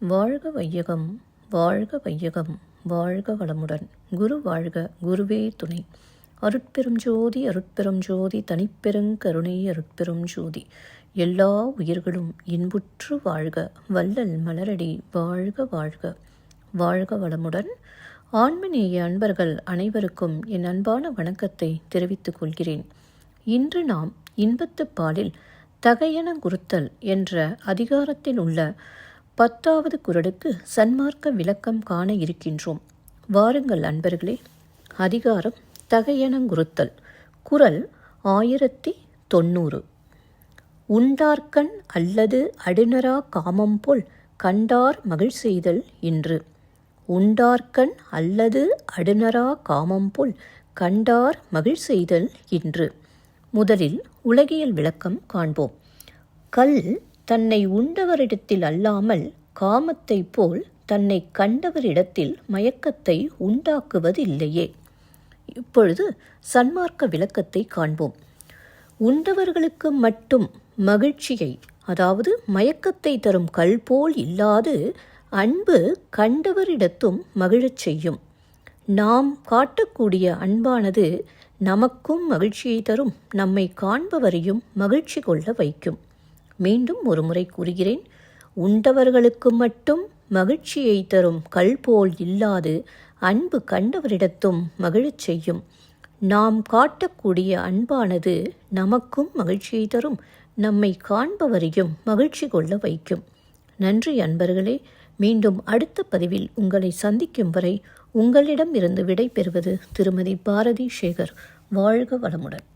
வாழ்க வையகம் வாழ்க வையகம் வாழ்க வளமுடன். குரு வாழ்க குருவே துணை. அருட்பெரும் ஜோதி அருட்பெரும் ஜோதி தனிப்பெருங்கருணை அருட்பெரும் ஜோதி. எல்லா உயிர்களும் இன்புற்று வாழ்க. வள்ளல் மலரடி வாழ்க வாழ்க. வாழ்க வளமுடன். ஆன்மநேய அன்பர்கள் அனைவருக்கும் என் அன்பான வணக்கத்தை தெரிவித்துக் கொள்கிறேன். இன்று நாம் இன்பத்து பாலில் தகையன குருத்தல் என்ற அதிகாரத்தில் உள்ள பத்தாவது குரலுக்கு சன்மார்க்க விளக்கம் காண இருக்கின்றோம். வாருங்கள் அன்பர்களே அதிகாரம் தகையனங்குறுத்தல். குரல் ஆயிரத்தி தொண்ணூறு உண்டார்கண் அல்லது அடுநரா காமம் போல் கண்டார் மகிழ் செய்தல் இன்று. உண்டார்கண் அல்லது அடுநரா காமம் போல் கண்டார் மகிழ் செய்தல் இன்று. முதலில் உலகியல் விளக்கம் காண்போம். கல் தன்னை உண்டவரிடத்தில் அல்லாமல் காமத்தைப் போல் தன்னை கண்டவரிடத்தில் மயக்கத்தை உண்டாக்குவதில்லையே. இப்பொழுது சன்மார்க்க விளக்கத்தை காண்போம். உண்டவர்களுக்கு மட்டும் மகிழ்ச்சியை அதாவது மயக்கத்தை தரும் கல் போல் இல்லாது அன்பு கண்டவரிடத்தும் மகிழச் செய்யும். நாம் காட்டக்கூடிய அன்பானது நமக்கும் மகிழ்ச்சியை தரும் நம்மை காண்பவரையும் மகிழ்ச்சி கொள்ள வைக்கும். மீண்டும் ஒரு முறை கூறுகிறேன். உண்டவர்களுக்கு மட்டும் மகிழ்ச்சியை தரும் கல் போல் இல்லாது அன்பு கண்டவரிடத்தும் மகிழச் செய்யும். நாம் காட்டக்கூடிய அன்பானது நமக்கும் மகிழ்ச்சியை தரும் நம்மை காண்பவரையும் மகிழ்ச்சி கொள்ள வைக்கும். நன்றி அன்பர்களே மீண்டும் அடுத்த பதிவில் உங்களை சந்திக்கும் வரை உங்களிடம் இருந்து விடை பெறுவது திருமதி பாரதி சேகர். வாழ்க வளமுடன்.